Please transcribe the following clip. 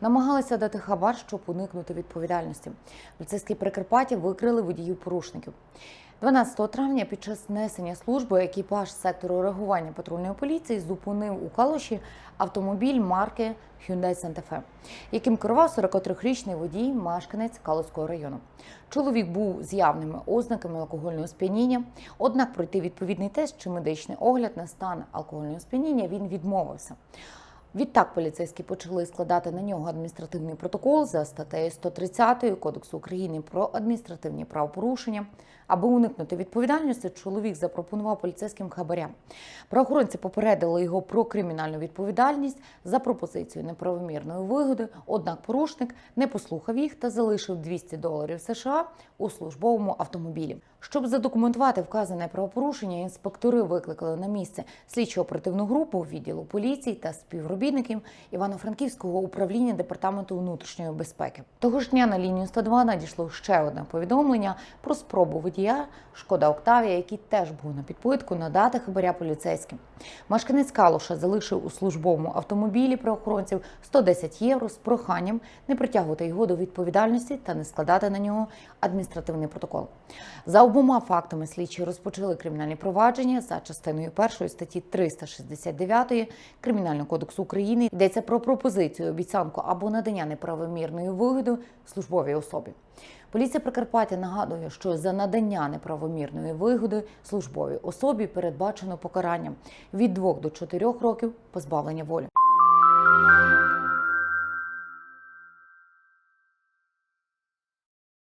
намагалися дати хабар, щоб уникнути відповідальності. Поліцейські Прикарпаття викрили водіїв порушників. 12 травня під час несення служби екіпаж сектору реагування патрульної поліції зупинив у Калуші автомобіль марки Hyundai Santa Fe, яким керував 43-річний водій, мешканець Калуського району. Чоловік був з явними ознаками алкогольного сп'яніння, однак пройти відповідний тест чи медичний огляд на стан алкогольного сп'яніння він відмовився. Відтак поліцейські почали складати на нього адміністративний протокол за статтею 130 Кодексу України про адміністративні правопорушення. Аби уникнути відповідальності, чоловік запропонував поліцейським хабаря. Правоохоронці попередили його про кримінальну відповідальність за пропозицію неправомірної вигоди. Однак порушник не послухав їх та залишив 200 доларів США у службовому автомобілі. Щоб задокументувати вказане правопорушення, інспектори викликали на місце слідчо-оперативну групу відділу поліції та співробітників Івано-Франківського управління департаменту внутрішньої безпеки. Того ж дня на лінію 102 надійшло ще одне повідомлення про спробу водія Шкода Октавія, який теж був на підпитку, надати хабаря поліцейським. Мешканець Калуша залишив у службовому автомобілі правоохоронців 110 євро з проханням не притягувати його до відповідальності та не складати на нього адміністративний протокол. За обома фактами слідчі розпочали кримінальні провадження за частиною першої статті 369 Кримінального кодексу України. Йдеться про пропозицію, обіцянку або надання неправомірної вигоди службовій особі. Поліція Прикарпаття нагадує, що за надання неправомірної вигоди службовій особі передбачено покарання від 2 до 4 років позбавлення волі.